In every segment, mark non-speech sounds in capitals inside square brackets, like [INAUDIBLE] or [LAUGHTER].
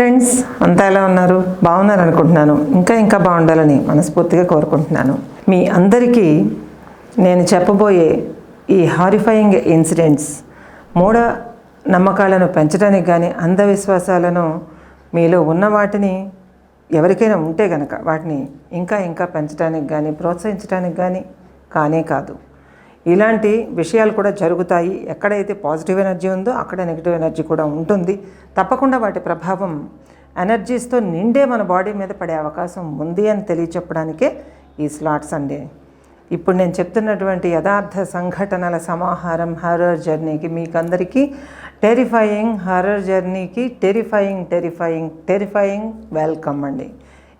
Friends అంతా ఎలా ఉన్నారు? బాగున్నారు అనుకుంటున్నాను. ఇంకా ఇంకా బాగుండాలని మనస్ఫూర్తిగా కోరుకుంటున్నాను. మీ అందరికీ నేను చెప్పబోయే ఈ హారిఫైయింగ్ ఇన్సిడెంట్స్ మూఢ నమ్మకాలను పెంచడానికి కానీ అంధవిశ్వాసాలను మీలో ఉన్న వాటిని ఎవరికైనా ఉంటే గనక వాటిని ఇంకా ఇంకా పెంచడానికి కానీ ప్రోత్సహించడానికి కానీ కానే కాదు. ఇలాంటి విషయాలు కూడా జరుగుతాయి. ఎక్కడైతే పాజిటివ్ ఎనర్జీ ఉందో అక్కడ నెగిటివ్ ఎనర్జీ కూడా ఉంటుంది. తప్పకుండా వాటి ప్రభావం ఎనర్జీస్తో నిండే మన బాడీ మీద పడే అవకాశం ఉంది అని తెలియచెప్పడానికే ఈ స్లాట్స్ అండి. ఇప్పుడు నేను చెప్తున్నటువంటి యథార్థ సంఘటనల సమాహారం హర్రర్ జర్నీకి మీకు అందరికీ టెరిఫైయింగ్ హర్రర్ జర్నీకి టెరిఫైయింగ్ టెరిఫైయింగ్ టెరిఫైయింగ్ వెల్కమ్ అండి.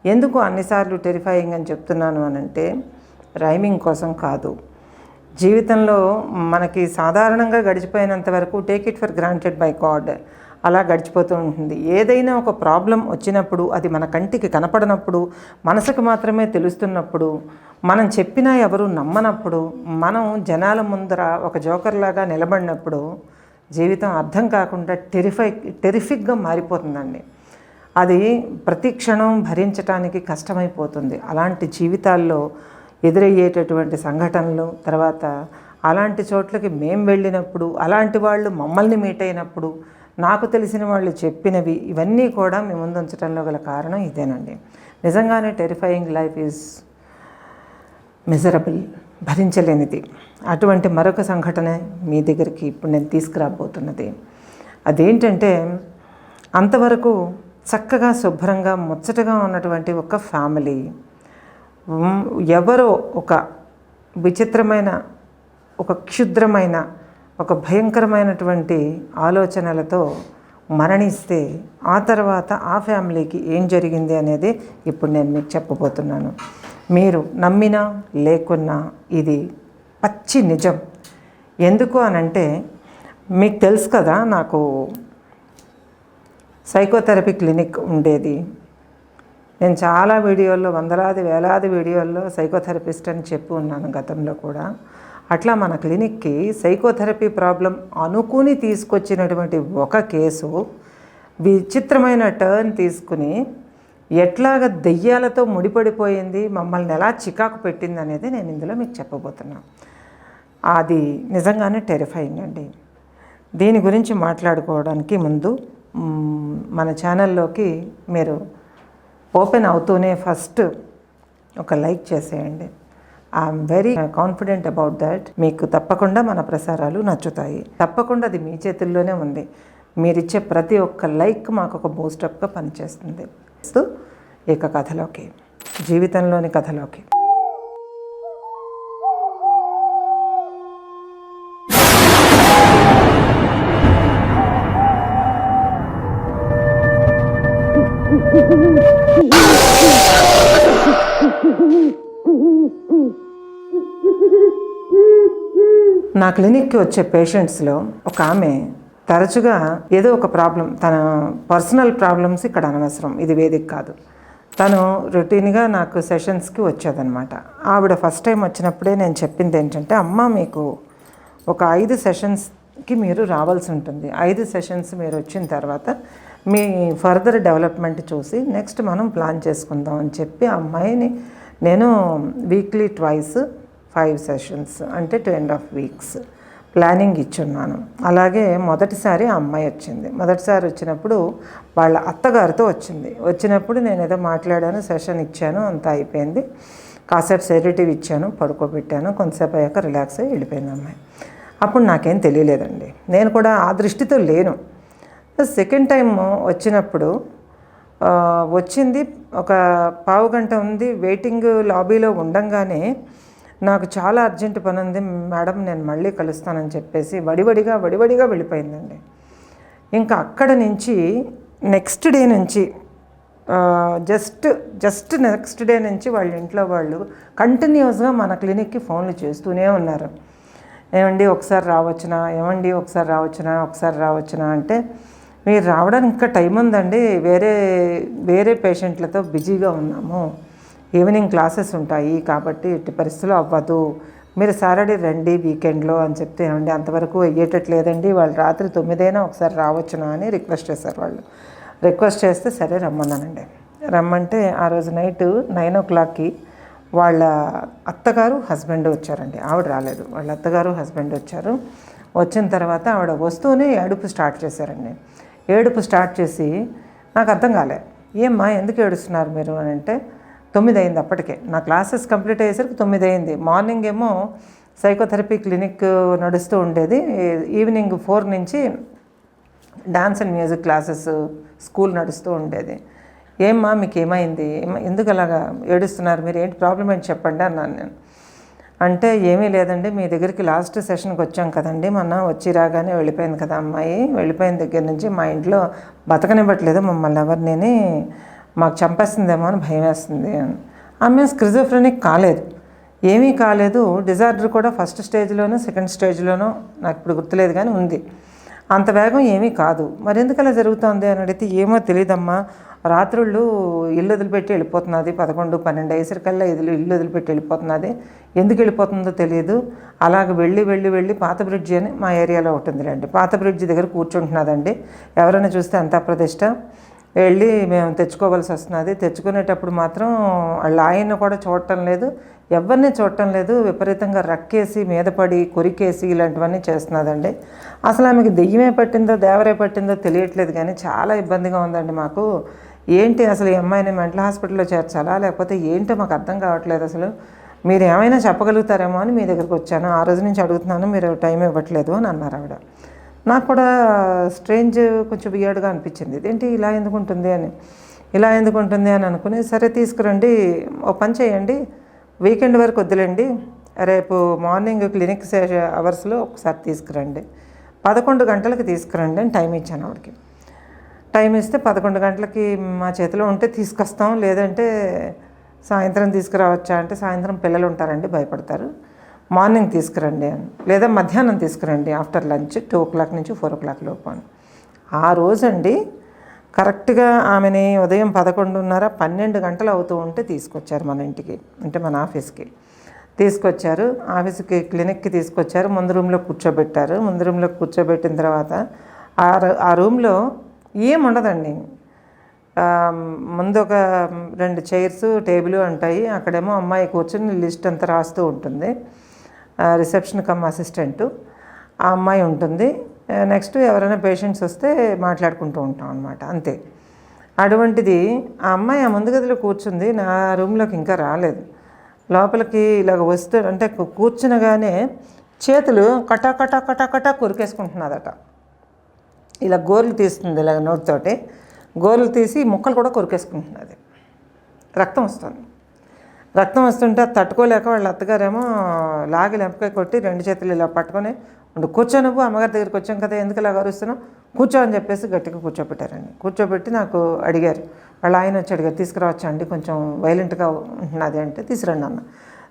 ఎందుకు అన్నిసార్లు టెరిఫైయింగ్ అని చెప్తున్నాను అనంటే రైమింగ్ కోసం కాదు. జీవితంలో మనకి సాధారణంగా గడిచిపోయినంత వరకు take it for granted by God అలా గడిచిపోతూ ఉంటుంది. ఏదైనా ఒక ప్రాబ్లం వచ్చినప్పుడు అది మన కంటికి కనపడనప్పుడు మనసుకు మాత్రమే తెలుస్తున్నప్పుడు మనం చెప్పినా ఎవరు నమ్మనప్పుడు మనం జనాల ముందర ఒక జోకర్లాగా నిలబడినప్పుడు జీవితం అర్థం కాకుండా టెరిఫై టెరిఫిక్గా మారిపోతుందండి. అది ప్రతి క్షణం భరించటానికి కష్టమైపోతుంది. అలాంటి జీవితాల్లో ఎదురయ్యేటటువంటి సంఘటనలు తర్వాత అలాంటి చోట్లకి మేము వెళ్ళినప్పుడు అలాంటి వాళ్ళు మమ్మల్ని మీట్ అయినప్పుడు నాకు తెలిసిన వాళ్ళు చెప్పినవి ఇవన్నీ కూడా మీ ముందు ఉంచడంలో గల కారణం ఇదేనండి. నిజంగానే టెరిఫైయింగ్ లైఫ్ ఈజ్ మిజరబుల్ భరించలేనిది. అటువంటి మరొక సంఘటన మీ దగ్గరికి ఇప్పుడు నేను తీసుకురాబోతున్నది. అదేంటంటే అంతవరకు చక్కగా శుభ్రంగా ముచ్చటగా ఉన్నటువంటి ఒక ఫ్యామిలీ ఎవరో ఒక విచిత్రమైన ఒక క్షుద్రమైన ఒక భయంకరమైనటువంటి ఆలోచనలతో మరణిస్తే ఆ తర్వాత ఆ ఫ్యామిలీకి ఏం జరిగింది అనేది ఇప్పుడు నేను మీకు చెప్పబోతున్నాను. మీరు నమ్మినా లేకున్నా ఇది పచ్చి నిజం. ఎందుకు అనంటే మీకు తెలుసు కదా నాకు సైకోథెరపీ క్లినిక్ ఉండేది. నేను చాలా వీడియోల్లో వందలాది వేలాది వీడియోల్లో సైకోథెరపిస్ట్ అని చెప్పి ఉన్నాను గతంలో కూడా. అట్లా మన క్లినిక్కి సైకోథెరపీ ప్రాబ్లం అనుకుని తీసుకొచ్చినటువంటి ఒక కేసు విచిత్రమైన టర్న్ తీసుకుని ఎట్లాగ దెయ్యాలతో ముడిపడిపోయింది మమ్మల్ని ఎలా చికాకు పెట్టింది అనేది నేను ఇందులో మీకు చెప్పబోతున్నాను అది నిజంగానే టెరిఫైయింగ్ అండి. దీని గురించి మాట్లాడుకోవడానికి ముందు మన ఛానల్లోకి మీరు ఓపెన్ అవుతూనే ఫస్ట్ ఒక లైక్ చేసేయండి. I'm very confident about that మీకు తప్పకుండా మన ప్రసారాలు నచ్చుతాయి. తప్పకుండా అది మీ చేతుల్లోనే ఉంది. మీరిచ్చే ప్రతి ఒక్క లైక్ మాకు ఒక బూస్టప్గా పనిచేస్తుంది. సో, ఇక కథలోకి జీవితంలోని కథలోకి. [LAUGHS] నా క్లినిక్కి వచ్చే పేషెంట్స్లో ఒక ఆమె తరచుగా ఏదో ఒక ప్రాబ్లం తన పర్సనల్ ప్రాబ్లమ్స్ ఇక్కడ అనవసరం. ఇది వేదిక కాదు. తను రొటీన్గా నాకు సెషన్స్కి వచ్చేదనమాట ఆవిడ ఫస్ట్ టైం వచ్చినప్పుడే నేను చెప్పింది ఏంటంటే అమ్మ మీకు ఒక ఐదు సెషన్స్కి మీరు రావాల్సి ఉంటుంది. ఐదు సెషన్స్ మీరు వచ్చిన తర్వాత మీ ఫర్దర్ డెవలప్మెంట్ చూసి నెక్స్ట్ మనం ప్లాన్ చేసుకుందాం అని చెప్పి ఆ అమ్మాయిని నేను వీక్లీ ట్వైస్ ఫైవ్ సెషన్స్ అంటే two and half weeks planning ఇచ్చున్నాను. అలాగే మొదటిసారి ఆ అమ్మాయి వచ్చింది. మొదటిసారి వచ్చినప్పుడు వాళ్ళ అత్తగారితో వచ్చింది. వచ్చినప్పుడు నేను ఏదో మాట్లాడాను సెషన్ ఇచ్చాను అంతా అయిపోయింది. కాసేపు సెరిటివ్ ఇచ్చాను పడుకోబెట్టాను కొంతసేపు అయ్యాక రిలాక్స్ అయ్యి వెళ్ళిపోయింది అమ్మాయి. అప్పుడు నాకేం తెలియలేదండి. నేను కూడా ఆ దృష్టితో లేను. సెకండ్ టైం వచ్చినప్పుడు వచ్చింది ఒక పావు గంట ఉంది వెయిటింగ్ లాబీలో ఉండంగానే నాకు చాలా అర్జెంట్ పని ఉంది మేడం నేను మళ్ళీ కలుస్తానని చెప్పేసి వడివడిగా వడివడిగా వెళ్ళిపోయిందండి. ఇంకా అక్కడ నుంచి నెక్స్ట్ డే నుంచి జస్ట్ జస్ట్ నెక్స్ట్ డే నుంచి వాళ్ళ ఇంట్లో వాళ్ళు కంటిన్యూస్గా మన క్లినిక్కి ఫోన్లు చేస్తూనే ఉన్నారు. ఏమండి ఒకసారి రావచ్చునా? ఏమండి ఒకసారి రావచ్చునా? ఒకసారి రావచ్చునా? అంటే మీరు రావడానికి ఇంకా టైం ఉందండి. వేరే వేరే పేషెంట్లతో బిజీగా ఉన్నాము. ఈవినింగ్ క్లాసెస్ ఉంటాయి కాబట్టి ఎట్టి పరిస్థితులు అవ్వదు. మీరు సాటర్డే రండి వీకెండ్లో అని చెప్తే ఏమండి అంతవరకు అయ్యేటట్లేదండి. వాళ్ళు రాత్రి తొమ్మిదైనా ఒకసారి రావచ్చునా అని రిక్వెస్ట్ చేశారు వాళ్ళు. రిక్వెస్ట్ చేస్తే సరే రమ్మన్నానండి. రమ్మంటే ఆ రోజు నైట్ నైన్ ఓ క్లాక్కి వాళ్ళ అత్తగారు హస్బెండ్ వచ్చారండి. ఆవిడ రాలేదు. వాళ్ళ అత్తగారు హస్బెండ్ వచ్చారు. వచ్చిన తర్వాత ఆవిడ వస్తూనే అడుపు స్టార్ట్ చేశారండి. ఏడుపు స్టార్ట్ చేసి నాకు అర్థం కాలే. ఏమ్మా ఎందుకు ఏడుస్తున్నారు మీరు? అని అంటే తొమ్మిది అయింది అప్పటికే. నా క్లాసెస్ కంప్లీట్ అయ్యేసరికి తొమ్మిది అయింది మార్నింగ్ ఏమో సైకోథెరపీ క్లినిక్ నడుస్తూ ఉండేది. ఈవినింగ్ ఫోర్ నుంచి dance and music classes school నడుస్తూ ఉండేది. ఏమ్మా మీకు ఏమైంది ఎందుకు అలాగా ఏడుస్తున్నారు మీరు? ఏంటి ప్రాబ్లం ఏంటి చెప్పండి అన్నాను నేను. అంటే ఏమీ లేదండి. మీ దగ్గరికి లాస్ట్ సెషన్కి వచ్చాం కదండి. మొన్న వచ్చి రాగానే వెళ్ళిపోయింది కదా అమ్మాయి. వెళ్ళిపోయిన దగ్గర నుంచి మా ఇంట్లో బతకనివ్వట్లేదు మమ్మల్ని ఎవరిని మాకు చంపేస్తుందేమో అని భయం వేస్తుంది. అని ఆమె స్క్రిజోఫ్రెనిక్ కాలేదు. ఏమీ కాలేదు. డిజార్డర్ కూడా ఫస్ట్ స్టేజ్లోనూ సెకండ్ స్టేజ్లోనూ నాకు ఇప్పుడు గుర్తులేదు కానీ ఉంది. అంత వేగం ఏమీ కాదు. మరి ఎందుకు అలా జరుగుతోంది అని అడిగితే ఏమో తెలియదమ్మా రాత్రుళ్ళు ఇల్లు వదిలిపెట్టి వెళ్ళిపోతున్నది. పదకొండు పన్నెండు అయ్యేసరికల్లా ఇల్లు ఇల్లు వదిలిపెట్టి వెళ్ళిపోతున్నది. ఎందుకు వెళ్ళిపోతుందో తెలియదు. అలాగ వెళ్ళి వెళ్ళి వెళ్ళి పాత బ్రిడ్జి అని మా ఏరియాలో ఉంటుందిలేండి పాత బ్రిడ్జి దగ్గర కూర్చుంటున్నదండి. ఎవరైనా చూస్తే అంత ప్రతిష్ట వెళ్ళి మేము తెచ్చుకోవాల్సి వస్తున్నది. తెచ్చుకునేటప్పుడు మాత్రం వాళ్ళ ఆయన కూడా చూడటం లేదు. ఎవరిని చూడటం లేదు. విపరీతంగా రక్కేసి మీద పడి కొరికేసి ఇలాంటివన్నీ చేస్తున్నదండి. అసలు ఆమెకి దెయ్యమే పట్టిందో దేవరే పట్టిందో తెలియట్లేదు కానీ చాలా ఇబ్బందిగా ఉందండి మాకు. ఏంటి అసలు ఈ అమ్మాయిని మెంటల్ హాస్పిటల్లో చేర్చాలా? లేకపోతే ఏంటో మాకు అర్థం కావట్లేదు అసలు. మీరు ఏమైనా చెప్పగలుగుతారేమో అని మీ దగ్గరికి వచ్చాను. ఆ రోజు నుంచి అడుగుతున్నాను మీరు టైం ఇవ్వట్లేదు అని అన్నారు ఆవిడ. నాకు కూడా స్ట్రేంజ్ కొంచెం వియర్డ్గా అనిపించింది. ఇదేంటి ఇలా ఎందుకు ఉంటుంది అని. ఇలా ఎందుకు ఉంటుంది అని అనుకుని సరే తీసుకురండి ఓ పని చేయండి వీకెండ్ వరకు వద్దులేండి రేపు మార్నింగ్ క్లినిక్ అవర్స్లో ఒకసారి తీసుకురండి. పదకొండు గంటలకు తీసుకురండి అని టైం ఇచ్చాను ఆవిడకి. టైం ఇస్తే పదకొండు గంటలకి మా చేతిలో ఉంటే తీసుకొస్తాం. లేదంటే సాయంత్రం తీసుకురావచ్చా అంటే సాయంత్రం పిల్లలు ఉంటారండి భయపడతారు. మార్నింగ్ తీసుకురండి అని. లేదా మధ్యాహ్నం తీసుకురండి after lunch two o'clock నుంచి ఫోర్ ఓ క్లాక్ లోపు అని. ఆ రోజండి కరెక్ట్గా ఆమెని ఉదయం పదకొండున్నర పన్నెండు గంటలు అవుతూ ఉంటే తీసుకొచ్చారు మన ఇంటికి అంటే మన ఆఫీస్కి. తీసుకొచ్చారు ఆఫీస్కి క్లినిక్కి తీసుకొచ్చారు ముందు రూమ్లో కూర్చోబెట్టారు. ముందు రూమ్లో కూర్చోబెట్టిన తర్వాత ఆ ఆ రూమ్లో ఏముండదండి. ముందు ఒక రెండు చైర్స్ టేబుల్ ఉంటాయి. అక్కడేమో అమ్మాయి కూర్చొని లిస్ట్ అంతా రాస్తూ ఉంటుంది. Reception cum assistant. ఆ అమ్మాయి ఉంటుంది. నెక్స్ట్ ఎవరైనా పేషెంట్స్ వస్తే మాట్లాడుకుంటూ ఉంటాం అనమాట అంతే. అటువంటిది ఆ అమ్మాయి ఆ ముందు గదిలో కూర్చుంది. నా రూమ్లోకి ఇంకా రాలేదు. లోపలికి ఇలాగ వస్తూ అంటే కూర్చునగానే చేతులు కటా కటా కటా కటా కొరికేసుకుంటున్నదట. ఇలా గోర్లు తీస్తుంది ఇలా నోటితోటి. గోర్లు తీసి ముక్కలు కూడా కొరికేసుకుంటున్నది. రక్తం వస్తుంది. రక్తం వస్తుంటే అది తట్టుకోలేక వాళ్ళ అత్తగారేమో లాగి లెంపకాయ కొట్టి రెండు చేతులు ఇలా పట్టుకొని ఉండు కూర్చో నువ్వు అమ్మగారి దగ్గరికి వచ్చాం కదా ఎందుకు ఇలా కరుస్తున్నావు కూర్చో అని చెప్పేసి గట్టిగా కూర్చోబెట్టారండి. కూర్చోబెట్టి నాకు అడిగారు. వాళ్ళ ఆయన వచ్చి అడిగారు తీసుకురావచ్చా అండి? కొంచెం వైలెంట్గా ఉంటున్నది అంటే తీసుకురండి అన్న.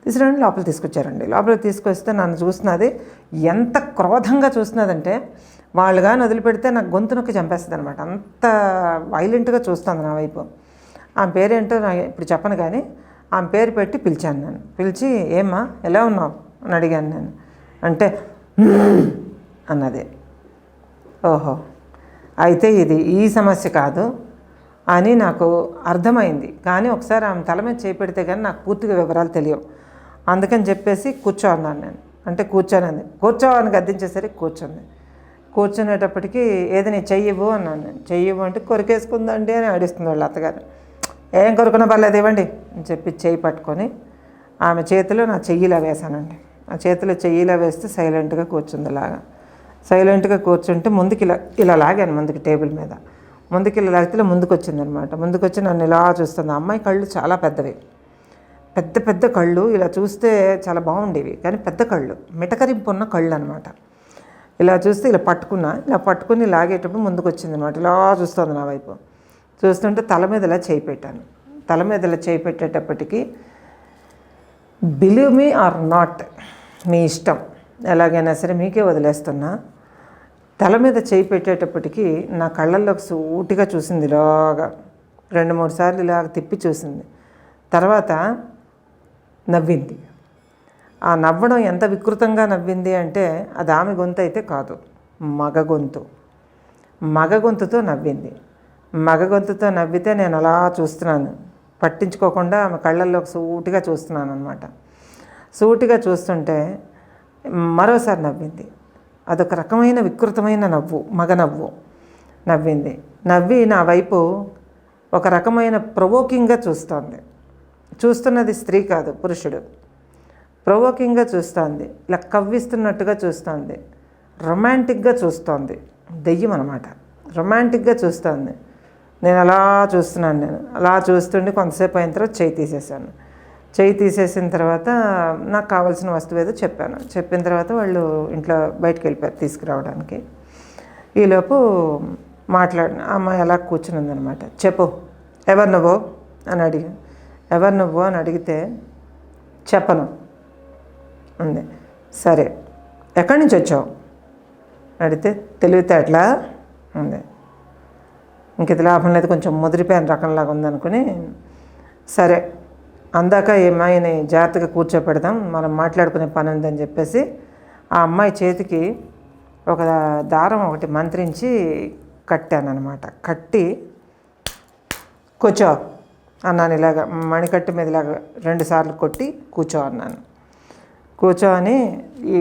తీసుకురండి లోపల తీసుకొచ్చారండి. లోపల తీసుకొస్తే నన్ను చూస్తున్నది ఎంత క్రోధంగా చూస్తున్నదంటే వాళ్ళు కానీ వదిలిపెడితే నాకు గొంతు నొక్కి చంపేస్తుంది అనమాట అంత వైలెంట్గా చూస్తుంది నా వైపు. ఆమె పేరేంటో నా ఇప్పుడు చెప్పను కానీ ఆమె పేరు పెట్టి పిలిచాను నేను. పిలిచి ఏమ్మా ఎలా ఉన్నావు? అని అడిగాను నేను. అంటే అన్నది. ఓహో. అయితే ఇది ఈ సమస్య కాదు అని నాకు అర్థమైంది. కానీ ఒకసారి ఆమె తల మీద చేపెడితే కానీ నాకు పూర్తిగా వివరాలు తెలియవు. అందుకని చెప్పేసి కూర్చో అన్నాను నేను. అంటే కూర్చోనంది. కూర్చోవని గద్దించేసరికి కూర్చుంది. కూర్చునేటప్పటికి ఏది నీ చెయ్యవు అన్నాను. నేను చెయ్యవు అంటే కొరికేసుకుందండి అని ఆడిస్తుంది వాళ్ళ అత్తగారు. ఏం కొరుకున్నా పర్లేదు ఇవ్వండి అని చెప్పి చెయ్యి పట్టుకొని ఆమె చేతిలో నా చెయ్యిలా వేశానండి. ఆ చేతిలో చెయ్యిలా వేస్తే సైలెంట్గా కూర్చుంది లాగా. సైలెంట్గా కూర్చుంటే ముందుకి ఇలా ఇలా లాగాను ముందుకి టేబుల్ మీద. ముందుకి ఇలా లాగితే ముందుకు వచ్చిందనమాట ముందుకు వచ్చి నన్ను ఇలా చూస్తుంది. అమ్మాయి కళ్ళు చాలా పెద్దవి. పెద్ద పెద్ద కళ్ళు ఇలా చూస్తే చాలా బాగుండేవి. కానీ పెద్ద కళ్ళు మిటకరింపు ఉన్న కళ్ళు అనమాట ఇలా చూస్తే ఇలా పట్టుకున్నా ఇలా పట్టుకుని లాగేటప్పుడు ముందుకు వచ్చింది అనమాట ఇలా చూస్తుంది నా వైపు. చూస్తుంటే తల మీద ఇలా చేయి పెట్టాను. తల మీద ఇలా చేయి పెట్టేటప్పటికి బిలీవ్ మీ ఆర్ నాట్ మీ ఇష్టం. ఎలాగైనా సరే మీకే వదిలేస్తున్నా. తల మీద చేయి పెట్టేటప్పటికి నా కళ్ళల్లోకి సూటిగా చూసింది ఇలాగా. రెండు మూడు సార్లు ఇలాగ తిప్పి చూసింది. తర్వాత నవ్వింది. ఆ నవ్వడం ఎంత వికృతంగా నవ్వింది అంటే అది ఆమె గొంతు అయితే కాదు మగ గొంతు. మగ గొంతుతో నవ్వింది. మగ గొంతుతో నవ్వితే నేను అలా చూస్తున్నాను. పట్టించుకోకుండా ఆమె కళ్ళల్లో సూటిగా చూస్తున్నాను అనమాట సూటిగా చూస్తుంటే మరోసారి నవ్వింది. అదొక రకమైన వికృతమైన నవ్వు మగ నవ్వు నవ్వింది. నవ్వి నా వైపు ఒక రకమైన ప్రొవోకింగ్గా చూస్తోంది. చూస్తున్నది స్త్రీ కాదు పురుషుడు. ప్రొవోకింగ్గా చూస్తోంది. ఇలా కవ్విస్తున్నట్టుగా చూస్తోంది. రొమాంటిక్గా చూస్తోంది. దెయ్యం అనమాట రొమాంటిక్గా చూస్తోంది. నేను అలా చూస్తున్నాను నేను. అలా చూస్తుండి కొంతసేపు అయిన తర్వాత చేయి తీసేసాను చేయి తీసేసిన తర్వాత నాకు కావాల్సిన వస్తువు ఏదో చెప్పాను. చెప్పిన తర్వాత వాళ్ళు ఇంట్లో బయటకు వెళ్ళిపోయారు తీసుకురావడానికి. ఈలోపు మాట్లాడిన అమ్మాయి అలా కూర్చునిందనమాట చెప్పు. ఎవరు నువ్వు? అని అడిగాను. ఎవరు నువ్వు? అని అడిగితే చెప్పను. ఉంది. సరే ఎక్కడి నుంచి వచ్చావు? అడిగితే తెలివితేటలా ఉంది. ఇంక ఇది లాభం లేదు కొంచెం ముదిరిపోయిన రకంలాగా ఉందనుకుని సరే అందాక ఈ అమ్మాయిని జాగ్రత్తగా కూర్చోపెడదాం మనం మాట్లాడుకునే పని ఉందని చెప్పేసి ఆ అమ్మాయి చేతికి ఒక దారం ఒకటి మంత్రించి కట్టాను అనమాట కట్టి కూర్చో అన్నాను ఇలాగ మణికట్టు మీద ఇలాగ రెండుసార్లు కొట్టి కూర్చో అన్నాను. కూర్చోని ఈ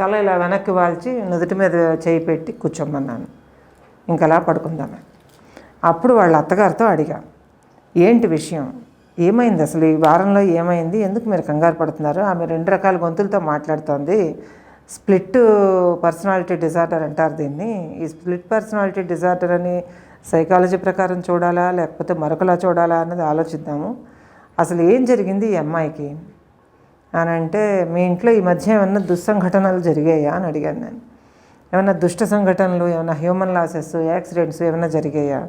తల ఇలా వెనక్కి వాల్చి నుదుటి మీద చేయి పెట్టి కూర్చోమన్నాను. ఇంకలా పడుకుందామని అప్పుడు వాళ్ళ అత్తగారితో అడిగా ఏంటి విషయం? ఏమైంది అసలు? ఈ వారంలో ఏమైంది? ఎందుకు మీరు కంగారు పడుతున్నారు? ఆమె రెండు రకాల గొంతులతో మాట్లాడుతోంది. స్ప్లిట్ పర్సనాలిటీ డిజార్డర్ అంటారు దీన్ని. ఈ స్ప్లిట్ పర్సనాలిటీ డిజార్డర్ అని సైకాలజీ ప్రకారం చూడాలా? లేకపోతే మరొకలా చూడాలా? అన్నది ఆలోచిద్దాము. అసలు ఏం జరిగింది ఈ అమ్మాయికి? అని అంటే మీ ఇంట్లో ఈ మధ్య ఏమన్నా దుస్సంఘటనలు జరిగాయా? అని అడిగాను నేను. ఏమైనా దుష్ట సంఘటనలు ఏమైనా హ్యూమన్ లాసెస్ యాక్సిడెంట్స్ ఏమైనా జరిగాయా?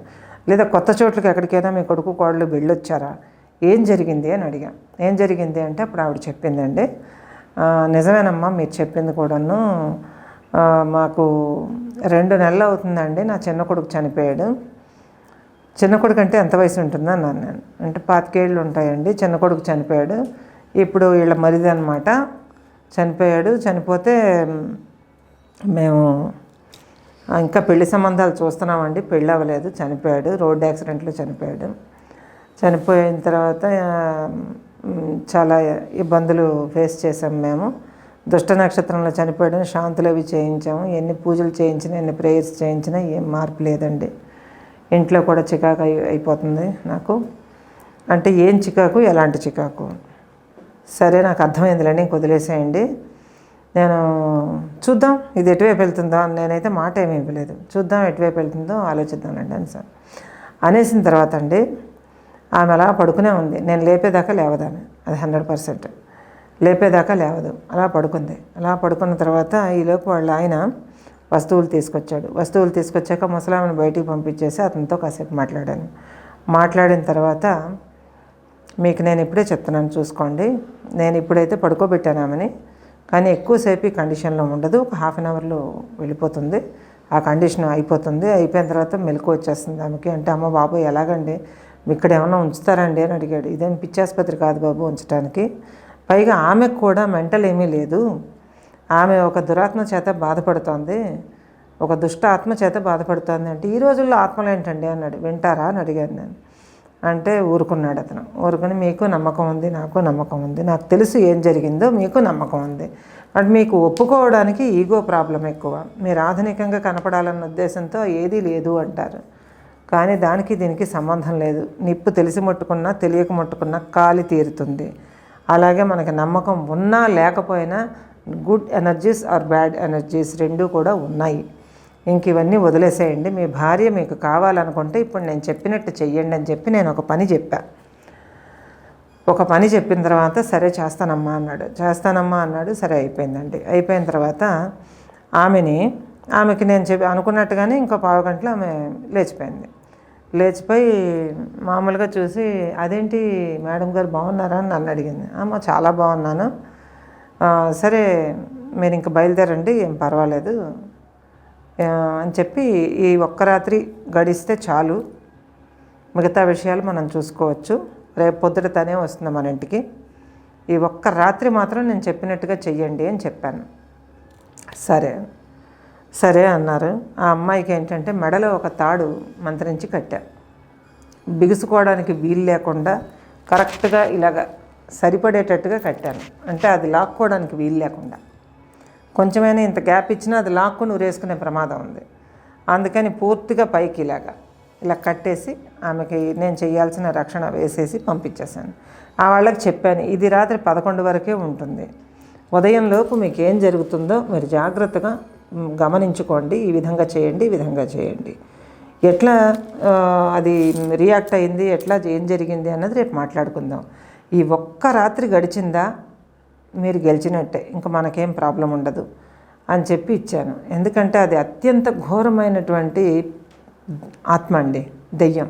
లేదా కొత్త చోట్లకి ఎక్కడికైనా మీ కొడుకు కోడలు వెళ్ళొచ్చారా? ఏం జరిగింది? అని అడిగాను ఏం జరిగింది? అంటే అప్పుడు ఆవిడ చెప్పిందండి నిజమేనమ్మా మీరు చెప్పింది కూడాను మాకు రెండు నెలలు అవుతుందండి నా చిన్న కొడుకు చనిపోయాడు. చిన్న కొడుకు అంటే ఎంత వయసు ఉంటుందో అన్నాను నేను. అంటే పాతికేళ్ళు ఉంటాయండి చిన్న కొడుకు చనిపోయాడు. ఇప్పుడు వీళ్ళ మరిది అనమాట చనిపోయాడు. చనిపోతే మేము ఇంకా పెళ్ళి సంబంధాలు చూస్తున్నామండి. పెళ్ళి అవ్వలేదు. చనిపోయాడు. రోడ్ యాక్సిడెంట్లో చనిపోయాడు. చనిపోయిన తర్వాత చాలా ఇబ్బందులు ఫేస్ చేసాం మేము. దుష్ట నక్షత్రంలో చనిపోయాడు శాంతులు అవి చేయించాము. ఎన్ని పూజలు చేయించినా ఎన్ని ప్రేయర్స్ చేయించినా ఏం మార్పు లేదండి. ఇంట్లో కూడా చికాకు అయి అయిపోతుంది నాకు. అంటే ఏం చికాకు? ఎలాంటి చికాకు? సరే నాకు అర్థమైందిలేండి ఇంక వదిలేసేయండి నేను చూద్దాం ఇది ఎటువైపు వెళ్తుందో అని నేనైతే మాట ఏమి ఇవ్వలేదు. చూద్దాం ఎటువైపు వెళ్తుందో ఆలోచిద్దానండి అని సార్. అనేసిన తర్వాత అండి ఆమె అలా పడుకునే ఉంది. నేను లేపేదాకా లేవదామె అది హండ్రెడ్ పర్సెంట్. లేపేదాకా లేవదు అలా పడుకుంది. అలా పడుకున్న తర్వాత ఈలోపు వాళ్ళ ఆయన వస్తువులు తీసుకొచ్చాడు. వస్తువులు తీసుకొచ్చాక ముసలామెను బయటికి పంపించేసి అతనితో కాసేపు మాట్లాడాను. మాట్లాడిన తర్వాత మీకు నేను ఇప్పుడే చెప్తున్నాను చూసుకోండి. నేను ఇప్పుడైతే పడుకోబెట్టాను ఆమెని. కానీ ఎక్కువసేపు ఈ కండిషన్లో ఉండదు. ఒక హాఫ్ అన్ అవర్లో వెళ్ళిపోతుంది. ఆ కండిషన్ అయిపోతుంది. అయిపోయిన తర్వాత మెలకు వచ్చేస్తుంది ఆమెకి. అంటే అమ్మ బాబు ఎలాగండి? ఇక్కడ ఏమైనా ఉంచుతారండి అని అడిగాడు. ఇదేం పిచ్చాసుపత్రి కాదు బాబు ఉంచడానికి పైగా ఆమెకు కూడా మెంటల్ ఏమీ లేదు. ఆమె ఒక దురాత్మ చేత బాధపడుతోంది. ఒక దుష్ట ఆత్మ చేత బాధపడుతోంది అంటే ఈ రోజుల్లో ఆత్మలు ఏంటండి? అన్నాడు. వింటారా? అని అడిగాను నేను. అంటే ఊరుకున్నాడు అతను. ఊరుకుని మీకు నమ్మకం ఉంది నాకు నమ్మకం ఉంది నాకు తెలుసు ఏం జరిగిందో మీకు నమ్మకం ఉంది. బట్ మీకు ఒప్పుకోవడానికి ఈగో ప్రాబ్లం ఎక్కువ. మీరు ఆధునికంగా కనపడాలన్న ఉద్దేశంతో ఏదీ లేదు అంటారు. కానీ దానికి దీనికి సంబంధం లేదు. నిప్పు తెలిసి ముట్టుకున్నా తెలియక ముట్టుకున్నా కాలి తీరుతుంది. అలాగే మనకి నమ్మకం ఉన్నా లేకపోయినా good energies or bad energies రెండూ కూడా ఉన్నాయి. ఇంక ఇవన్నీ వదిలేసేయండి. మీ భార్య మీకు కావాలనుకుంటే ఇప్పుడు నేను చెప్పినట్టు చెయ్యండి అని చెప్పి నేను ఒక పని చెప్పా. ఒక పని చెప్పిన తర్వాత సరే చేస్తానమ్మా అన్నాడు. చేస్తానమ్మా అన్నాడు. సరే అయిపోయిందండి. అయిపోయిన తర్వాత ఆమెని ఆమెకి నేను చెప్పి అనుకున్నట్టుగానే ఇంకో పావు గంటలో ఆమె లేచిపోయింది. లేచిపోయి మామూలుగా చూసి అదేంటి మేడం గారు బాగున్నారా అని నన్ను అడిగింది. అమ్మ చాలా బాగున్నాను. సరే మీరు ఇంక బయలుదేరండి ఏం పర్వాలేదు. అని చెప్పి ఈ ఒక్క రాత్రి గడిస్తే చాలు. మిగతా విషయాలు మనం చూసుకోవచ్చు. రేపు పొద్దుట తనే వస్తుంది మన ఇంటికి. ఈ ఒక్క రాత్రి మాత్రం నేను చెప్పినట్టుగా చెయ్యండి అని చెప్పాను. సరే. సరే అన్నారు. ఆ అమ్మాయికి ఏంటంటే మెడలో ఒక తాడు మంత్రించి కట్టా. బిగుసుకోవడానికి వీలు లేకుండా కరెక్ట్గా ఇలాగ సరిపడేటట్టుగా కట్టాను. అంటే అది లాక్కోవడానికి వీలు లేకుండా. కొంచెమైనా ఇంత గ్యాప్ ఇచ్చినా అది లాక్కుని ఉరేసుకునే ప్రమాదం ఉంది. అందుకని పూర్తిగా పైకి ఇలాగా ఇలా కట్టేసి ఆమెకి నేను చేయాల్సిన రక్షణ వేసేసి పంపించేశాను. ఆ వాళ్ళకి చెప్పాను ఇది రాత్రి పదకొండు వరకే ఉంటుంది. ఉదయంలోపు మీకు ఏం జరుగుతుందో మీరు జాగ్రత్తగా గమనించుకోండి ఈ విధంగా చేయండి ఈ విధంగా చేయండి. ఎట్లా అది రియాక్ట్ అయింది ఎట్లా ఏం జరిగింది అన్నది రేపు మాట్లాడుకుందాం. ఈ ఒక్క రాత్రి గడిచిందా మీరు గెలిచినట్టే ఇంకా మనకేం ప్రాబ్లం ఉండదు అని చెప్పి ఇచ్చాను. ఎందుకంటే అది అత్యంత ఘోరమైనటువంటి ఆత్మ అండి దెయ్యం.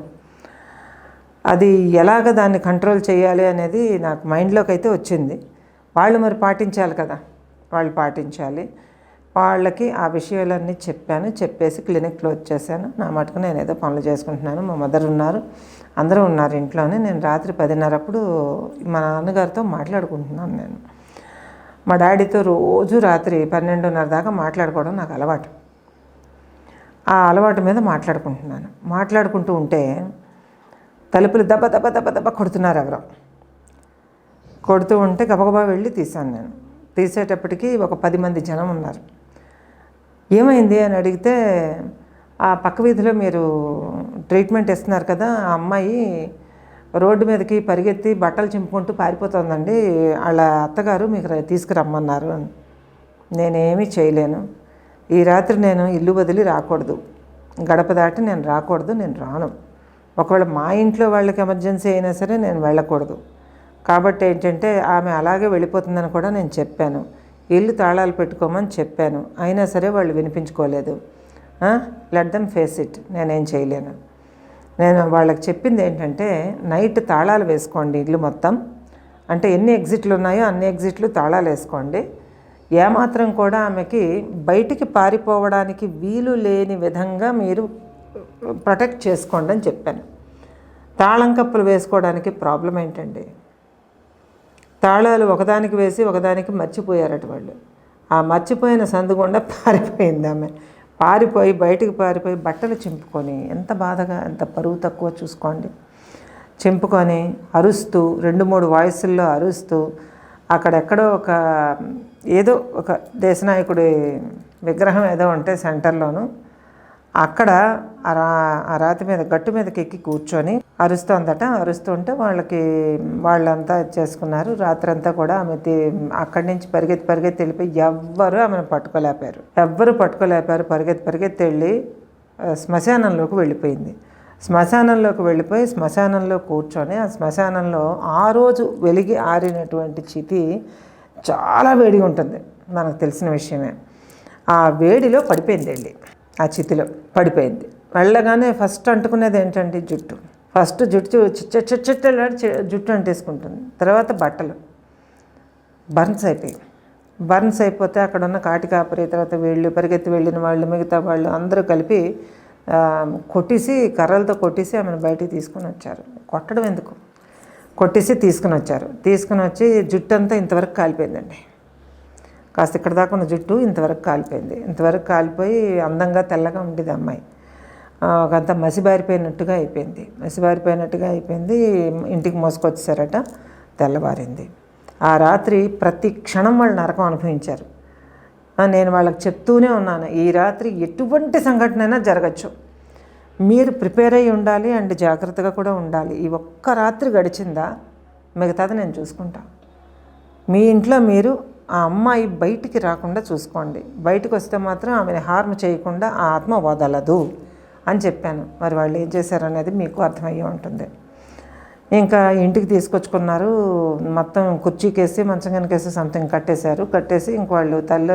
అది ఎలాగ దాన్ని కంట్రోల్ చేయాలి అనేది నాకు మైండ్లోకి అయితే వచ్చింది. వాళ్ళు మరి పాటించాలి కదా వాళ్ళు పాటించాలి. వాళ్ళకి ఆ విషయాలన్నీ చెప్పాను చెప్పేసి క్లినిక్ క్లోజ్ చేశాను. నా మటుకు నేను ఏదో పనులు చేసుకుంటున్నాను మా మదర్ ఉన్నారు అందరూ ఉన్నారు ఇంట్లోనే. నేను రాత్రి పదిన్నరప్పుడు మా నాన్నగారితో మాట్లాడుకుంటున్నాను నేను. మా డాడీతో రోజు రాత్రి పన్నెండున్నర దాకా మాట్లాడుకోవడం నాకు అలవాటు. ఆ అలవాటు మీద మాట్లాడుకుంటున్నాను. మాట్లాడుకుంటూ ఉంటే తలుపులు దెబ్బ దెబ్బ దెబ్బ దెబ్బ కొడుతున్నారు ఎవరో. కొడుతూ ఉంటే గబగబా వెళ్ళి తీశాను నేను. తీసేటప్పటికి ఒక పది మంది జనం ఉన్నారు. ఏమైంది అని అడిగితే ఆ పక్క వీధిలో మీరు ట్రీట్మెంట్ ఇస్తున్నారు కదా ఆ అమ్మాయి రోడ్డు మీదకి పరిగెత్తి బట్టలు చింపుకుంటూ పారిపోతుందండి. వాళ్ళ అత్తగారు మీకు తీసుకురమ్మన్నారు అని. నేనేమీ చేయలేను. ఈ రాత్రి నేను ఇల్లు వదిలి రాకూడదు. గడప దాటి నేను రాకూడదు నేను రాను. ఒకవేళ మా ఇంట్లో వాళ్ళకి ఎమర్జెన్సీ అయినా సరే నేను వెళ్ళకూడదు. కాబట్టి ఏంటంటే ఆమె అలాగే వెళ్ళిపోతుందని కూడా నేను చెప్పాను. ఇల్లు తాళాలు పెట్టుకోమని చెప్పాను. అయినా సరే వాళ్ళు వినిపించుకోలేదు. Let them face it. నేనేం చేయలేను. నేను వాళ్ళకి చెప్పింది ఏంటంటే నైట్ తాళాలు వేసుకోండి ఇల్లు మొత్తం. అంటే ఎన్ని ఎగ్జిట్లు ఉన్నాయో అన్ని ఎగ్జిట్లు తాళాలు వేసుకోండి. ఏమాత్రం కూడా ఆమెకి బయటికి పారిపోవడానికి వీలు లేని విధంగా మీరు ప్రొటెక్ట్ చేసుకోండి అని చెప్పాను. తాళం కప్పులు వేసుకోవడానికి ప్రాబ్లం ఏంటండి? తాళాలు ఒకదానికి వేసి ఒకదానికి మర్చిపోయారట వాళ్ళు. ఆ మర్చిపోయిన సందు గుండా పారిపోయింది ఆమె. పారిపోయి బయటికి పారిపోయి బట్టలు చింపుకొని ఎంత బాధగా ఎంత పరువు తక్కువ చూసుకోండి. చింపుకొని అరుస్తూ రెండు మూడు వాయిస్ల్లో అరుస్తూ అక్కడెక్కడో ఒక ఏదో ఒక దేశనాయకుడి విగ్రహం ఏదో ఉంటే సెంటర్లోనూ అక్కడ ఆ రాతి మీద గట్టు మీదకి ఎక్కి కూర్చొని అరుస్తోందట. అరుస్తుంటే వాళ్ళకి వాళ్ళంతా చేసుకున్నారు. రాత్రంతా కూడా ఆమె అక్కడి నుంచి పరిగెత్తి పరిగెత్తి వెళ్ళిపోయి ఎవ్వరు ఆమెను పట్టుకోలేపారు. ఎవ్వరు పట్టుకోలేపారు. పరిగెత్తి పరిగెత్తి వెళ్ళి శ్మశానంలోకి వెళ్ళిపోయింది. శ్మశానంలోకి వెళ్ళిపోయి శ్మశానంలో కూర్చొని ఆ శ్మశానంలో ఆ రోజు వెలిగి ఆరినటువంటి చితి చాలా వేడిగా ఉంటుంది. మనకు తెలిసిన విషయమే. ఆ వేడిలో పడిపోయింది వెళ్ళి. ఆ చితిలో పడిపోయింది. వెళ్ళగానే ఫస్ట్ అంటుకునేది ఏంటంటే జుట్టు. ఫస్ట్ జుట్టు చిట్ట చిట్ట జుట్టు అంటేసుకుంటుంది. తర్వాత బట్టలు. బర్న్స్ అయిపోయి. బర్న్స్ అయిపోతే అక్కడ ఉన్న కాటి కాపరి తర్వాత వీళ్ళు పరిగెత్తి వెళ్ళిన వాళ్ళు మిగతా వాళ్ళు అందరూ కలిపి కొట్టేసి కర్రలతో కొట్టేసి ఆమెను బయటికి తీసుకొని వచ్చారు. కొట్టడం ఎందుకు? కొట్టేసి తీసుకుని వచ్చారు. తీసుకుని వచ్చి జుట్టు అంతా ఇంతవరకు కాలిపోయిందండి. కాస్త ఇక్కడ దాకా ఉన్న జుట్టు ఇంతవరకు కాలిపోయింది. ఇంతవరకు కాలిపోయి అందంగా తెల్లగా ఉండేది అమ్మాయి. ఆ, ఒకంత మసిబారిపోయినట్టుగా అయిపోయింది. మసిబారిపోయినట్టుగా అయిపోయింది. ఇంటికి మోసుకొచ్చేసారట. తెల్లవారింది. ఆ రాత్రి ప్రతి క్షణం వాళ్ళు నరకం అనుభవించారు. నేను వాళ్ళకి చెప్తూనే ఉన్నాను. ఈ రాత్రి ఎటువంటి సంఘటన అయినా జరగచ్చు. మీరు ప్రిపేర్ అయ్యి ఉండాలి అండ్ జాగ్రత్తగా కూడా ఉండాలి. ఈ ఒక్క రాత్రి గడిచిందా? మిగతాది నేను చూసుకుంటా. మీ ఇంట్లో మీరు ఆ అమ్మాయి బయటికి రాకుండా చూసుకోండి. బయటకు వస్తే మాత్రం ఆమెను హార్మ్ చేయకుండా ఆ ఆత్మ వదలదు అని చెప్పాను. మరి వాళ్ళు ఏం చేశారనేది మీకు అర్థమయ్యే ఉంటుంది. ఇంకా ఇంటికి తీసుకొచ్చుకున్నారు. మొత్తం కుర్చీకేసి మంచం కనుకేసి సంథింగ్ కట్టేశారు. కట్టేసి ఇంక వాళ్ళు తల్లి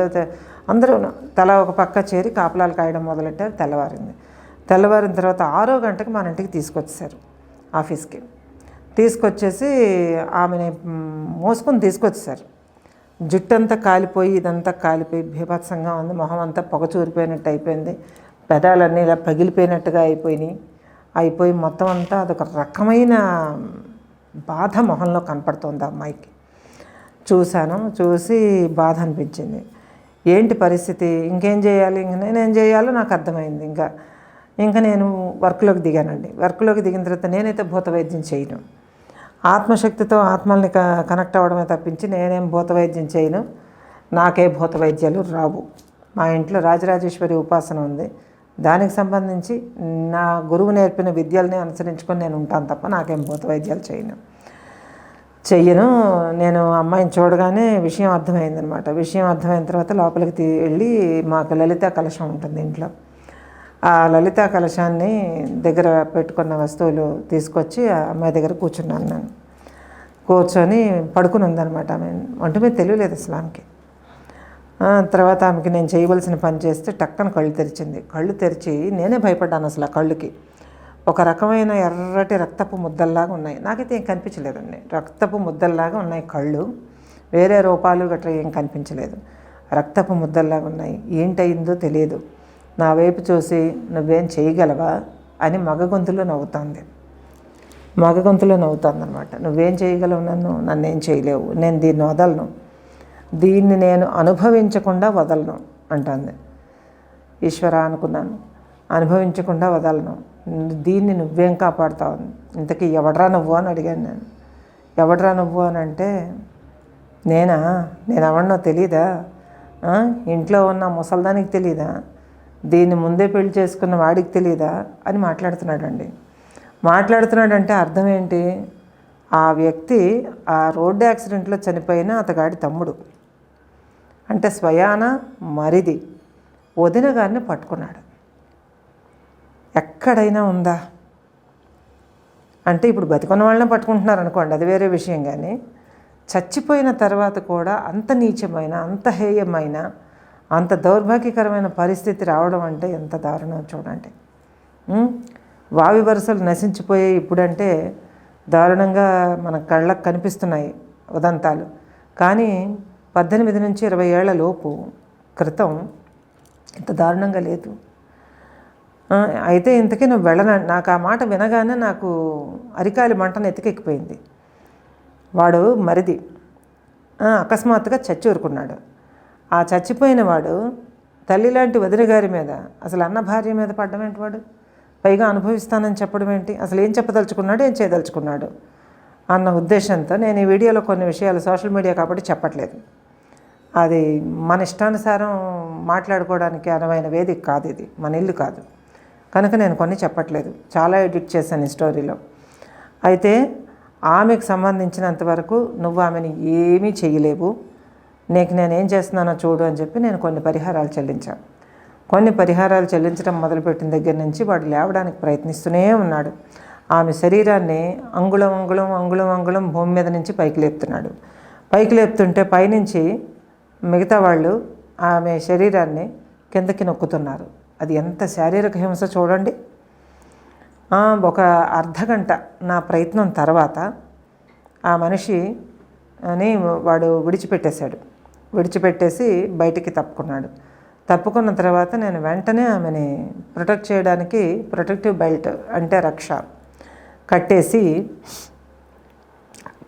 అందరూ తల ఒక పక్క చేరి కాపలాలు కాయడం మొదలెట్టారు. తెల్లవారింది. తెల్లవారిన తర్వాత ఆరో గంటకి మన ఇంటికి తీసుకొచ్చేసారు ఆఫీస్కి. తీసుకొచ్చేసి ఆమెని మోసుకొని తీసుకొచ్చేసారు జుట్టంతా కాలిపోయి ఇదంతా కాలిపోయి బీభత్సంగా ఉంది. మొహం అంతా పొగ చూరిపోయినట్టు అయిపోయింది. పెదాలన్నీ ఇలా పగిలిపోయినట్టుగా అయిపోయినాయి. అయిపోయి మొత్తం అంతా అదొక రకమైన బాధ మొహంలో కనపడుతుంది ఆ అమ్మాయికి. చూశాను. చూసి బాధ అనిపించింది. ఏంటి పరిస్థితి? ఇంకేం చేయాలి? ఇంక నేనేం చేయాలో నాకు అర్థమైంది ఇంకా. ఇంకా నేను వర్క్లోకి దిగానండి. వర్క్లోకి దిగిన తర్వాత నేనైతే భూత వైద్యం చేయను. ఆత్మశక్తితో ఆత్మల్ని క కనెక్ట్ అవ్వడమే తప్పించి నేనేం భూత వైద్యం చేయను. నాకే భూత వైద్యాలు రావు. మా ఇంట్లో రాజరాజేశ్వరి ఉపాసన ఉంది. దానికి సంబంధించి నా గురువు నేర్పిన విద్యల్ని అనుసరించుకొని నేను ఉంటాను తప్ప నాకేం భూత వైద్యాలు చేయను. చెయ్యను. నేను అమ్మాయిని చూడగానే విషయం అర్థమైందనమాట విషయం అర్థమైన తర్వాత లోపలికి తీ వెళ్ళి మాకు లలిత కలశం ఉంటుంది ఇంట్లో. ఆ లలిత కలశాన్ని దగ్గర పెట్టుకున్న వస్తువులు తీసుకొచ్చి ఆ అమ్మాయి దగ్గర కూర్చున్నాను నేను. కూర్చొని పడుకుని ఉందనమాట ఆమె. ఒంటి మీద తెలియలేదు అసలు ఆమెకి. తర్వాత ఆమెకి నేను చేయవలసిన పని చేస్తే టక్కన కళ్ళు తెరిచింది. కళ్ళు తెరిచి నేనే భయపడ్డాను అసలు ఆ కళ్ళుకి. ఒక రకమైన ఎర్రటి రక్తపు ముద్దల్లాగా ఉన్నాయి. నాకైతే ఏం కనిపించలేదండి రక్తపు ముద్దల్లాగా ఉన్నాయి కళ్ళు. వేరే రూపాలు గట్రా ఏం కనిపించలేదు. రక్తపు ముద్దల్లాగా ఉన్నాయి. ఏంటయిందో తెలియదు. నా వైపు చూసి నువ్వేం చేయగలవా? అని మగ గొంతులో నవ్వుతోంది. మగ గొంతులో నవ్వుతోంది అనమాట నువ్వేం చేయగలవు నన్ను? నన్నేం చేయలేవు. నేను దీన్ని వదలను. దీన్ని నేను అనుభవించకుండా వదలను అంటుంది. ఈశ్వర అనుకున్నాను. అనుభవించకుండా వదలను. దీన్ని నువ్వేం కాపాడుతావు? ఇంతకీ ఎవడరా నువ్వు? అని అడిగాను నేను. ఎవడరా నువ్వు? అని అంటే నేనా? నేను ఎవడనో తెలీదా ఇంట్లో ఉన్న ముసల్దానికి తెలీదా? దీన్ని ముందే పెళ్ళి చేసుకున్న వాడికి తెలియదా అని మాట్లాడుతున్నాడండి. మాట్లాడుతున్నాడంటే అర్థం ఏంటి? ఆ వ్యక్తి ఆ రోడ్డు యాక్సిడెంట్లో చనిపోయిన అతగాడి తమ్ముడు. అంటే స్వయాన మరిది. వదిన గారిని పట్టుకున్నాడు. ఎక్కడైనా ఉందా? అంటే ఇప్పుడు బతికున్న వాళ్ళని పట్టుకుంటున్నారు అనుకోండి అది వేరే విషయం కానీ. చచ్చిపోయిన తర్వాత కూడా అంత నీచమైన అంత హేయమైన అంత దౌర్భాగ్యకరమైన పరిస్థితి రావడం అంటే ఎంత దారుణం చూడండి. వావి వరుసలు నశించిపోయే ఇప్పుడంటే దారుణంగా మన కళ్ళకు కనిపిస్తున్నాయి ఉదంతాలు. కానీ పద్దెనిమిది నుంచి ఇరవై ఏళ్ళ లోపు క్రితం ఇంత దారుణంగా లేదు. అయితే ఇంతకీ నువ్వు వెళ్ళన నాకు ఆ మాట వినగానే నాకు అరికాలి మంటను ఎతికెక్కిపోయింది. వాడు మరిది. అకస్మాత్తుగా చచ్చి ఊరుకున్నాడు. ఆ చచ్చిపోయినవాడు తల్లి లాంటి వదిన గారి మీద అసలు అన్న భార్య మీద పడ్డం ఏంటి వాడు? పైగా అనుభవిస్తానని చెప్పడం ఏంటి? అసలు ఏం చెప్పదలుచుకున్నాడు? ఏం చేయదలుచుకున్నాడు? అన్న ఉద్దేశంతో నేను ఈ వీడియోలో కొన్ని విషయాలు సోషల్ మీడియా కాబట్టి చెప్పట్లేదు. అది మన ఇష్టానుసారం మాట్లాడుకోవడానికి అనువైన వేదిక కాదు ఇది. మన ఇల్లు కాదు. కనుక నేను కొన్ని చెప్పట్లేదు. చాలా ఎడిట్ చేశాను ఈ స్టోరీలో. అయితే ఆమెకు సంబంధించినంత వరకు నువ్వు ఆమెను ఏమీ చేయలేవు. నీకు నేను ఏం చేస్తున్నానో చూడు అని చెప్పి నేను కొన్ని పరిహారాలు చెల్లించాను. కొన్ని పరిహారాలు చెల్లించడం మొదలుపెట్టిన దగ్గర నుంచి వాడు లేవడానికి ప్రయత్నిస్తూనే ఉన్నాడు. ఆమె శరీరాన్ని అంగుళం అంగుళం అంగుళం అంగుళం భూమి మీద నుంచి పైకి లేపుతున్నాడు. పైకి లేపుతుంటే పైనుంచి మిగతా వాళ్ళు ఆమె శరీరాన్ని కిందకి నొక్కుతున్నారు. అది ఎంత శారీరక హింస చూడండి. ఒక అర్ధగంట నా ప్రయత్నం తర్వాత ఆ మనిషి అని వాడు విడిచిపెట్టేశాడు. విడిచిపెట్టేసి బయటికి తప్పుకున్నాడు. తప్పుకున్న తర్వాత నేను వెంటనే ఆమెని ప్రొటెక్ట్ చేయడానికి ప్రొటెక్టివ్ బెల్ట్ అంటే రక్ష కట్టేసి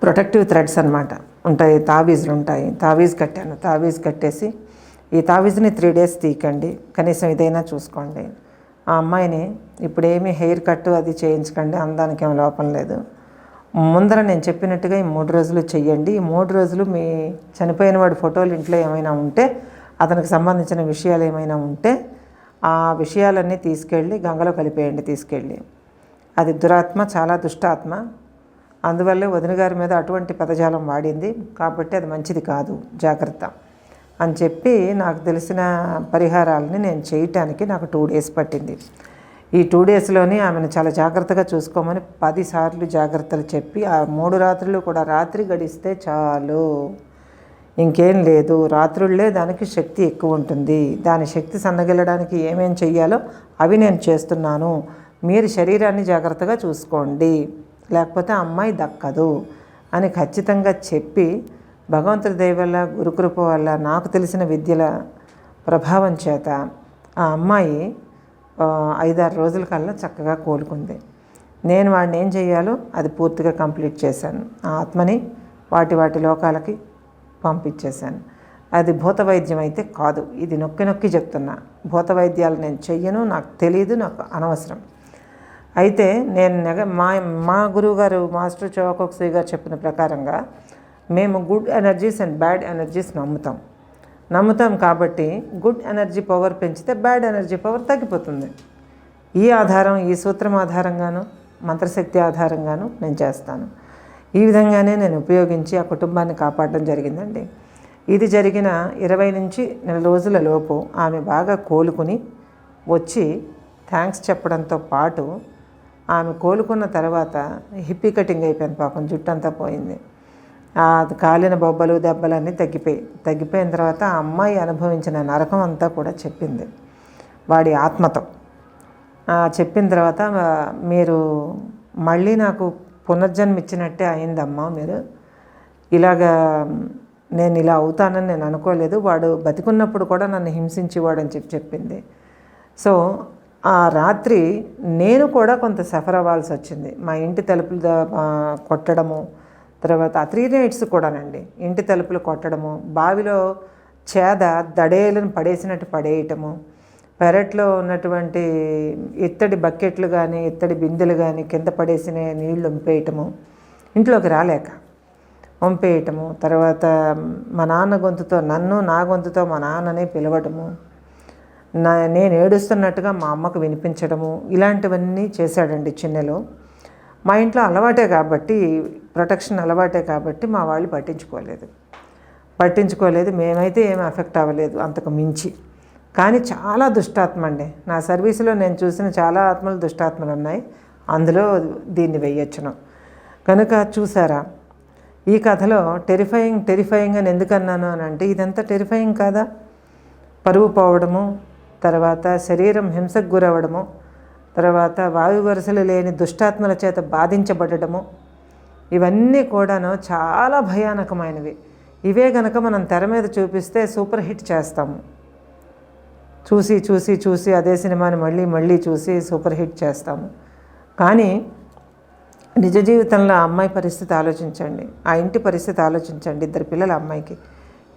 ప్రొటెక్టివ్ థ్రెడ్స్ అనమాట ఉంటాయి తావీజులు ఉంటాయి. తావీజ్ కట్టాను. తావీజ్ కట్టేసి ఈ తావీజ్ని త్రీ డేస్ తీయకండి. కనీసం ఇదైనా చూసుకోండి. ఆ అమ్మాయిని ఇప్పుడేమీ హెయిర్ కట్ అది చేయించకండి. అందానికి ఏం లోపం లేదు. ముందర నేను చెప్పినట్టుగా ఈ మూడు రోజులు చెయ్యండి. ఈ మూడు రోజులు మీ చనిపోయిన వాడి ఫోటోలు ఇంట్లో ఏమైనా ఉంటే అతనికి సంబంధించిన విషయాలు ఏమైనా ఉంటే ఆ విషయాలన్నీ తీసుకెళ్ళి గంగలో కలిపేయండి తీసుకెళ్ళి. అది దురాత్మ చాలా దుష్టాత్మ. అందువల్లే వదిన గారి మీద అటువంటి పదజాలం వాడింది. కాబట్టి అది మంచిది కాదు జాగ్రత్త అని చెప్పి నాకు తెలిసిన పరిహారాలని నేను చేయటానికి నాకు టూ డేస్ పట్టింది. ఈ టూ డేస్లోనే ఆమెను చాలా జాగ్రత్తగా చూసుకోమని పదిసార్లు జాగ్రత్తలు చెప్పి ఆ మూడు రాత్రులు కూడా రాత్రి గడిస్తే చాలు. ఇంకేం లేదు రాత్రుళ్ళే దానికి శక్తి ఎక్కువ ఉంటుంది. దాని శక్తి సన్నగిల్లడానికి ఏమేం చెయ్యాలో అవి నేను చేస్తున్నాను. మీరు శరీరాన్ని జాగ్రత్తగా చూసుకోండి. లేకపోతే అమ్మాయి దక్కదు అని ఖచ్చితంగా చెప్పి భగవంతుడి దయ వల్ల గురుకృప వల్ల నాకు తెలిసిన విద్యల ప్రభావం చేత ఆ అమ్మాయి ఐదారు రోజుల కల్లా చక్కగా కోలుకుంది. నేను వాడిని ఏం చేయాలో అది పూర్తిగా కంప్లీట్ చేశాను. ఆ ఆత్మని వాటి వాటి లోకాలకి పంపించేశాను. అది భూత వైద్యం అయితే కాదు. ఇది నొక్కి నొక్కి చెప్తున్నా. భూత వైద్యాలు నేను చెయ్యను నాకు తెలియదు నాకు అనవసరం. అయితే నేను నెగ మా మా గురువుగారు మాస్టర్ చౌకోక్సీ గారు చెప్పిన ప్రకారంగా మేము good energies and bad energies నమ్ముతాం. నమ్ముతాం కాబట్టి గుడ్ ఎనర్జీ పవర్ పెంచితే బ్యాడ్ ఎనర్జీ పవర్ తగ్గిపోతుంది. ఈ ఆధారం ఈ సూత్రం ఆధారంగాను మంత్రశక్తి ఆధారంగాను నేను చేస్తాను. ఈ విధంగానే నేను ఉపయోగించి ఆ కుటుంబాన్ని కాపాడడం జరిగిందండి. ఇది జరిగిన ఇరవై నుంచి నెల రోజుల లోపు ఆమె బాగా కోలుకుని వచ్చి థ్యాంక్స్ చెప్పడంతో పాటు ఆమె కోలుకున్న తర్వాత హిప్పీ కటింగ్ అయిపోయింది పాపం జుట్టు అంతా పోయింది. కాలిన బొబ్బలు దెబ్బలన్నీ తగ్గిపోయి తగ్గిపోయిన తర్వాత ఆ అమ్మాయి అనుభవించిన నరకం అంతా కూడా చెప్పింది. వాడి ఆత్మతో. చెప్పిన తర్వాత మీరు మళ్ళీ నాకు పునర్జన్మ ఇచ్చినట్టే అయిందమ్మా మీరు. ఇలాగా నేను ఇలా అవుతానని నేను అనుకోలేదు. వాడు బతికున్నప్పుడు కూడా నన్ను హింసించేవాడు అని చెప్పి చెప్పింది. సో ఆ రాత్రి నేను కూడా కొంత సఫర్ అవ్వాల్సి వచ్చింది. మా ఇంటి తలుపులు కొట్టడము తర్వాత ఆ త్రీ నైట్స్ కూడానండి. ఇంటి తలుపులు కొట్టడము బావిలో చేద దడేలను పడేసినట్టు పడేయటము పెరట్లో ఉన్నటువంటి ఇత్తడి బకెట్లు కానీ ఇత్తడి బిందెలు కానీ కింద పడేసిన నీళ్ళు వంపేయటము ఇంట్లోకి రాలేక వంపేయటము తర్వాత మా నాన్న గొంతుతో నన్ను నా గొంతుతో మా నాన్ననే పిలవటము నా నేను ఏడుస్తున్నట్టుగా మా అమ్మకు వినిపించడము ఇలాంటివన్నీ చేశాడండి చిన్నలో. మా ఇంట్లో అలవాటే కాబట్టి ప్రొటెక్షన్ అలవాటే కాబట్టి మా వాళ్ళు పట్టించుకోలేదు. పట్టించుకోలేదు. మేమైతే ఏమి అఫెక్ట్ అవ్వలేదు అంతకు మించి. కానీ చాలా దుష్టాత్మ అండి. నా సర్వీసులో నేను చూసిన చాలా ఆత్మలు దుష్టాత్మలు ఉన్నాయి. అందులో దీన్ని వేయొచ్చును. కనుక చూసారా? ఈ కథలో టెరిఫయింగ్ టెరిఫయింగ్ అని ఎందుకన్నాను అని అంటే ఇదంతా టెరిఫయింగ్ కాదా? పరువు పోవడము తర్వాత శరీరం హింసకు గురవడము తర్వాత వాయు వరుసలు లేని దుష్టాత్మల చేత బాధించబడటము ఇవన్నీ కూడాను చాలా భయానకమైనవి. ఇవే గనక మనం తెర మీద చూపిస్తే సూపర్ హిట్ చేస్తాము. చూసి చూసి చూసి అదే సినిమాని మళ్ళీ మళ్ళీ చూసి సూపర్ హిట్ చేస్తాము. కానీ నిజ జీవితంలో ఆ అమ్మాయి పరిస్థితి ఆలోచించండి. ఆ ఇంటి పరిస్థితి ఆలోచించండి ఇద్దరు పిల్లల అమ్మాయికి.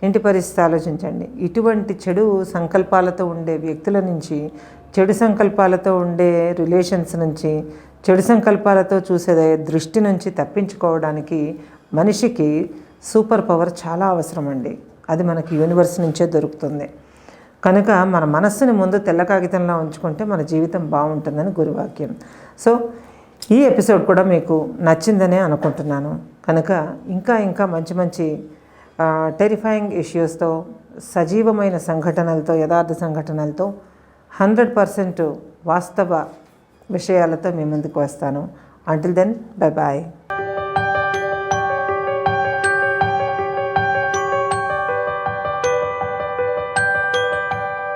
ఇంటి పరిస్థితి ఆలోచించండి. ఇటువంటి చెడు సంకల్పాలతో ఉండే వ్యక్తుల నుంచి చెడు సంకల్పాలతో ఉండే రిలేషన్స్ నుంచి చెడు సంకల్పాలతో చూసే దృష్టి నుంచి తప్పించుకోవడానికి మనిషికి సూపర్ పవర్ చాలా అవసరం అండి అది మనకి యూనివర్స్ నుంచే దొరుకుతుంది. కనుక మన మనస్సుని ముందు తెల్ల కాగితంలో ఉంచుకుంటే మన జీవితం బాగుంటుందని గురువాక్యం. సో ఈ ఎపిసోడ్ కూడా మీకు నచ్చిందనే అనుకుంటున్నాను. కనుక ఇంకా ఇంకా మంచి మంచి టెరిఫైయింగ్ ఇష్యూస్తో సజీవమైన సంఘటనలతో యథార్థ సంఘటనలతో హండ్రెడ్ పర్సెంట్ వాస్తవ విషయాలతో మీ ముందుకు వస్తాను. Until then bye bye